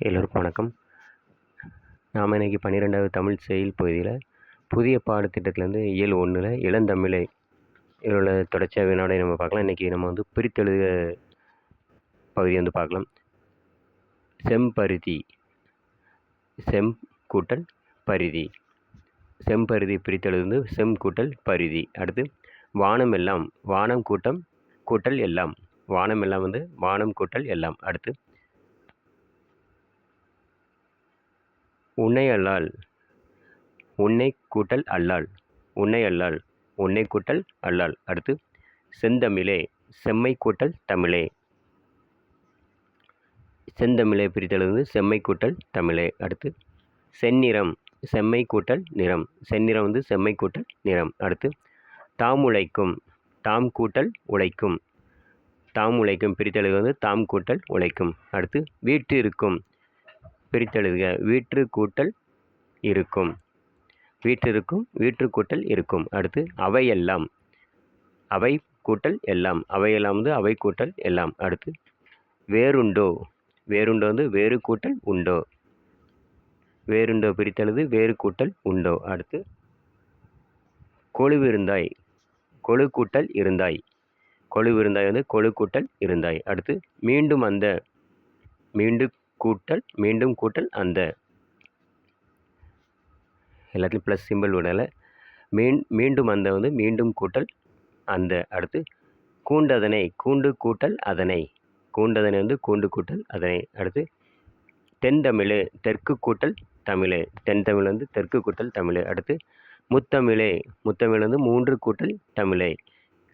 எல்லோருக்கும் வணக்கம். நாம் இன்னைக்கு பன்னிரெண்டாவது தமிழ் செயல் பகுதியில் புதிய பாடத்திட்டத்திலேருந்து இயல் ஒன்றில் இளந்தமிழை இதில் உள்ள தொடர்ச்சியாக வினாடை நம்ம பார்க்கலாம். இன்றைக்கி நம்ம வந்து பிரித்தெழுத பகுதி வந்து பார்க்கலாம். செம்பருதி செம் கூட்டல் பரிதி. செம்பருதி பிரித்தெழுது வந்து செம் கூட்டல் பரிதி. அடுத்து வானம் எல்லாம் வானம் கூட்டம் கூட்டல் எல்லாம். வானம் எல்லாம் வந்து வானம் கூட்டல் எல்லாம். அடுத்து உன்னை அல்லால் உன்னை கூட்டல் அல்லால் உன்னை அல்லால் உன்னை கூட்டல் அல்லால். அடுத்து செந்தமிழே செம்மை கூட்டல் தமிழே. செந்தமிழை பிரித்தெழுது செம்மை கூட்டல் தமிழே. அடுத்து செந்நிறம் செம்மை கூட்டல் நிறம். செந்நிறம் வந்து செம்மை கூட்டல் நிறம். அடுத்து தாம் உழைக்கும் தாம் கூட்டல் உழைக்கும். தாம் உழைக்கும் பிரித்தெழுது வந்து தாம் கூட்டல் உழைக்கும். அடுத்து வீட்டு இருக்கும் பிரித்தெழுதுக. வீற்று கூட்டல் இருக்கும். வீற்றிருக்கும் வீற்று கூட்டல் இருக்கும். அடுத்து அவையெல்லாம். அவை கூட்டல் எல்லாம். அவையெல்லாம் வந்து அவை கூட்டல் எல்லாம். அடுத்து வேறுண்டோ. வேறுண்டோ வந்து வேறு கூட்டல் உண்டோ. வேறுண்டோ பிரித்தெழுது வேறு கூட்டல் உண்டோ. அடுத்து கொழுவிருந்தாய். கொழு கூட்டல் இருந்தாய். கொழுவிருந்தாய் வந்து கொழு கூட்டல் இருந்தாய். அடுத்து மீண்டும் அந்த மீண்டும் கூட்டல் மீண்டும் கூட்டல் அந்த. எல்லாத்துலையும் ப்ளஸ் சிம்பிள் விடலை. மீன் மீண்டும் அந்த வந்து மீண்டும் கூட்டல் அந்த அடுத்து கூண்டதனை கூண்டு கூட்டல் அதனை. கூண்டதனை வந்து கூண்டு கூட்டல் அதனை. அடுத்து தென் தமிழ் தெற்கு கூட்டல் தமிழ். தென் தமிழ் வந்து தெற்கு கூட்டல் தமிழ். அடுத்து முத்தமிழே முத்தமிழ் வந்து மூன்று கூட்டல் தமிழை.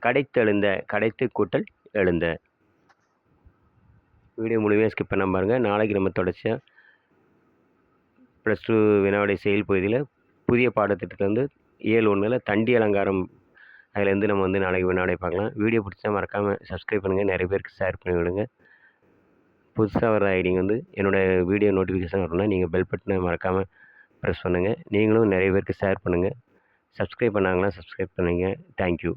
கடைத்தெழுந்த கடைத்து கூட்டல் எழுந்த. வீடியோ முழுமையாக ஸ்கிப் பண்ண பாருங்கள் நாளைக்கு நம்ம தொடர்ச்சியாக ப்ளஸ் டூ வினாவுடைய செயல் பகுதியில் புதிய பாடத்திட்டத்தில் வந்து ஏழு ஒன்றில் தண்டி அலங்காரம் அதுலேருந்து நம்ம வந்து நாளைக்கு வினாடை பார்க்கலாம். வீடியோ பிடிச்சா மறக்காமல் சப்ஸ்கிரைப் பண்ணுங்கள் நிறைய பேருக்கு ஷேர் பண்ணி விடுங்க. புதுசாக வர ஐடிங்க வந்து என்னோடய வீடியோ நோட்டிஃபிகேஷன் வரணும்னா நீங்கள் பெல் பட்டனை மறக்காமல் ப்ரெஸ் பண்ணுங்கள் நீங்களும் நிறைய பேருக்கு ஷேர் பண்ணுங்கள் சப்ஸ்கிரைப் பண்ணாங்கன்னா சப்ஸ்கிரைப் பண்ணுங்கள் தேங்க்யூ